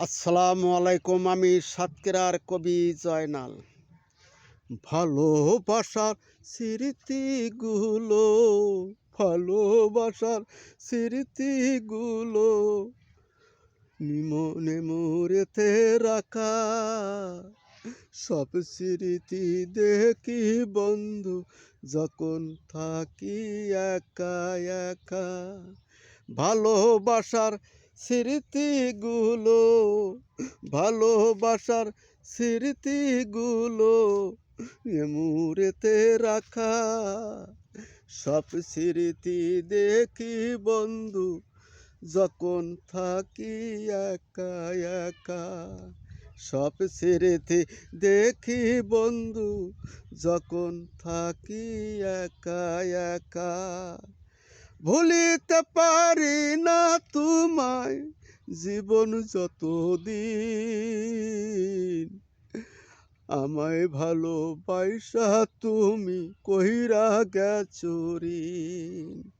আসসালামু আলাইকুম, আমি সাতক্ষীরার কবি জয়নাল। ভালোবাসার স্মৃতিগুলো ভালোবাসার স্মৃতিগুলো নিমনে মুরেতে রাখা। সব স্মৃতি দেখি বন্ধু, যখন থাকি একা একা। ভালোবাসার স্মৃতিগুলো, ভালোবাসার স্মৃতিগুলো এমুরেতে রাখা। সব স্মৃতি দেখি বন্ধু, যখন থাকি একা একা। সব স্মৃতি দেখি বন্ধু, যখন থাকি একা একা। ভুলিতে পারি না তোমায় জীবন যতদিন। আমায় ভালোবাসা তুমি কহিরা গেছরিন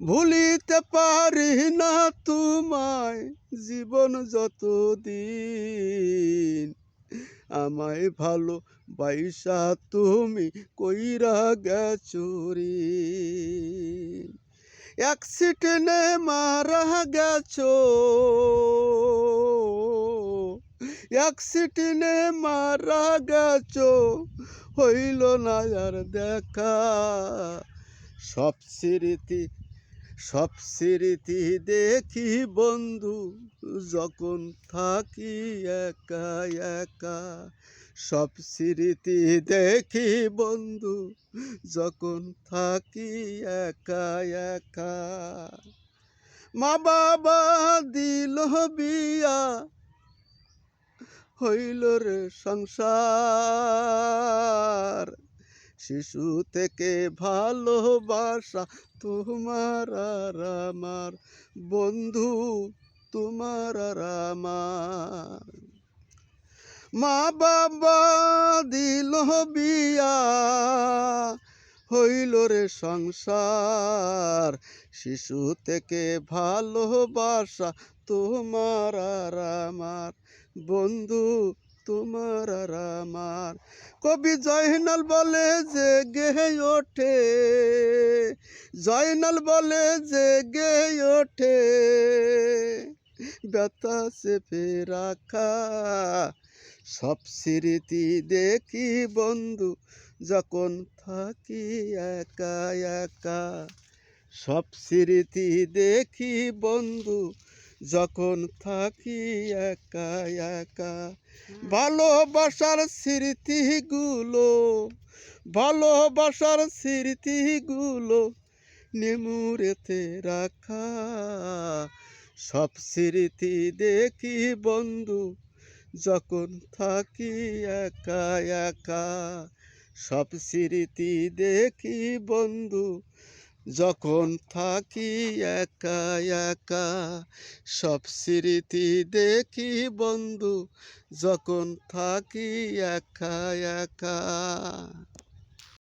ভুলিতে পারি না তোমায় জীবন যতদিন। আমায় ভালো বাইসা তুমি কইরা গেছরিন অ্যাক্সিডেন্টে মারা গেছো। অ্যাক্সিডেন্টে মারা গেছো, হইল না আর দেখা। সব স্মৃতি সব স্মৃতি দেখি বন্ধু, যখন থাকি একা একা। সব স্মৃতি দেখি বন্ধু, যখন থাকি একা একা। মা বাবা দিল বিয়া, হইল রে সংসার। শিশু থেকে ভালোবাসা তোমার আমার, বন্ধু তোমার আর আমার। মা বাবা দিল বিয়া, হইল রে সংসার। শিশু থেকে ভালোবাসা তোমার আর আমার। বন্ধু তোমার আর আমার। কবি জয়নাল বলে যে গে ওঠে। জয়নাল বলে যে গে ওঠে। ব্যথা চেপে রাখা সব স্মৃতি দেখি বন্ধু, যখন থাকি একা একা। সব স্মৃতি দেখি বন্ধু, যখন থাকি একা একা। ভালোবাসার স্মৃতিগুলো ভালোবাসার স্মৃতিগুলো নেমুরেতে রাখা। সব স্মৃতি দেখি বন্ধু যখন থাকি একা একা, সব স্মৃতি দেখি বন্ধু। যখন থাকি একা একা, সব স্মৃতি দেখি বন্ধু। যখন থাকি একা একা।